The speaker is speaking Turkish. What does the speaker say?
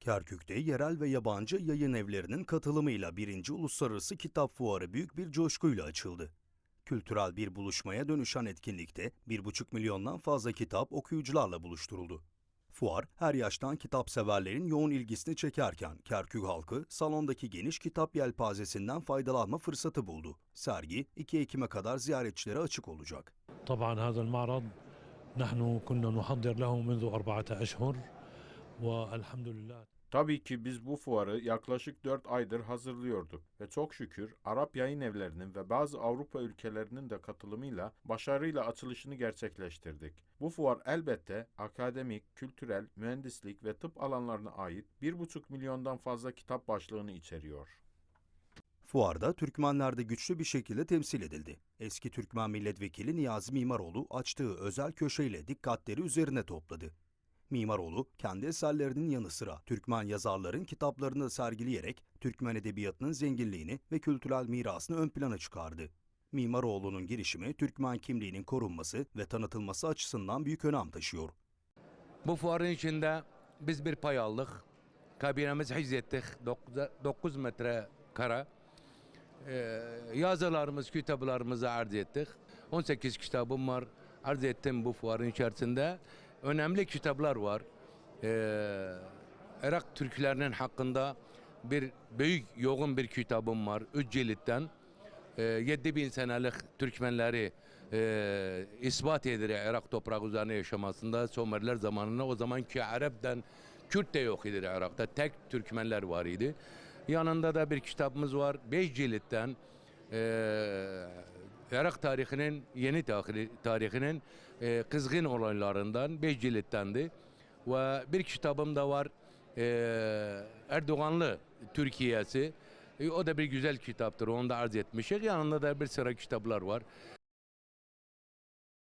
Kerkük'te yerel ve yabancı yayın evlerinin katılımıyla birinci Uluslararası Kitap Fuarı büyük bir coşkuyla açıldı. Kültürel bir buluşmaya dönüşen etkinlikte 1,5 milyondan fazla kitap okuyucularla buluşturuldu. Fuar, her yaştan kitap severlerin yoğun ilgisini çekerken Kerkük halkı salondaki geniş kitap yelpazesinden faydalanma fırsatı buldu. Sergi 2 Ekim'e kadar ziyaretçilere açık olacak. طبعا هذا المعرض نحن كنا نحضر له منذ أربعة أشهر والحمد لله Tabii ki biz bu fuarı yaklaşık 4 aydır hazırlıyorduk ve çok şükür Arap yayın evlerinin ve bazı Avrupa ülkelerinin de katılımıyla başarıyla açılışını gerçekleştirdik. Bu fuar elbette akademik, kültürel, mühendislik ve tıp alanlarına ait 1,5 milyondan fazla kitap başlığını içeriyor. Fuarda Türkmenler de güçlü bir şekilde temsil edildi. Eski Türkmen Milletvekili Niyazi Mimaroğlu açtığı özel köşeyle dikkatleri üzerine topladı. Mimaroğlu kendi eserlerinin yanı sıra Türkmen yazarların kitaplarını sergileyerek Türkmen edebiyatının zenginliğini ve kültürel mirasını ön plana çıkardı. Mimaroğlu'nun girişimi Türkmen kimliğinin korunması ve tanıtılması açısından büyük önem taşıyor. Bu fuarın içinde biz bir pay aldık. Kabinemiz hizmettik. 9 metre kare. Ee, yazılarımız, kitaplarımızı arz ettik. 18 kitabım var. Arz ettim bu fuarın içerisinde. Önemli kitaplar var. Ee, Irak Türklerinin hakkında bir büyük yoğun bir kitabım var. Üç cilitten. Ee, 7000 senelik Türkmenleri e, ispat edilir Irak toprağı üzerine yaşamasında Somerler zamanında o zamanki Arap'tan Kürt de yok idi Irak'ta. Tek Türkmenler var idi. Yanında da bir kitabımız var. Beş cilitten e, Irak tarihinin yeni tarih- tarihinin e, kızgın olaylarından beş cilittendi. Ve bir kitabım da var. E, Erdoğanlı Türkiye'si. E, o da bir güzel kitaptır. Onu da arz etmişik. Yanında da bir sıra kitaplar var.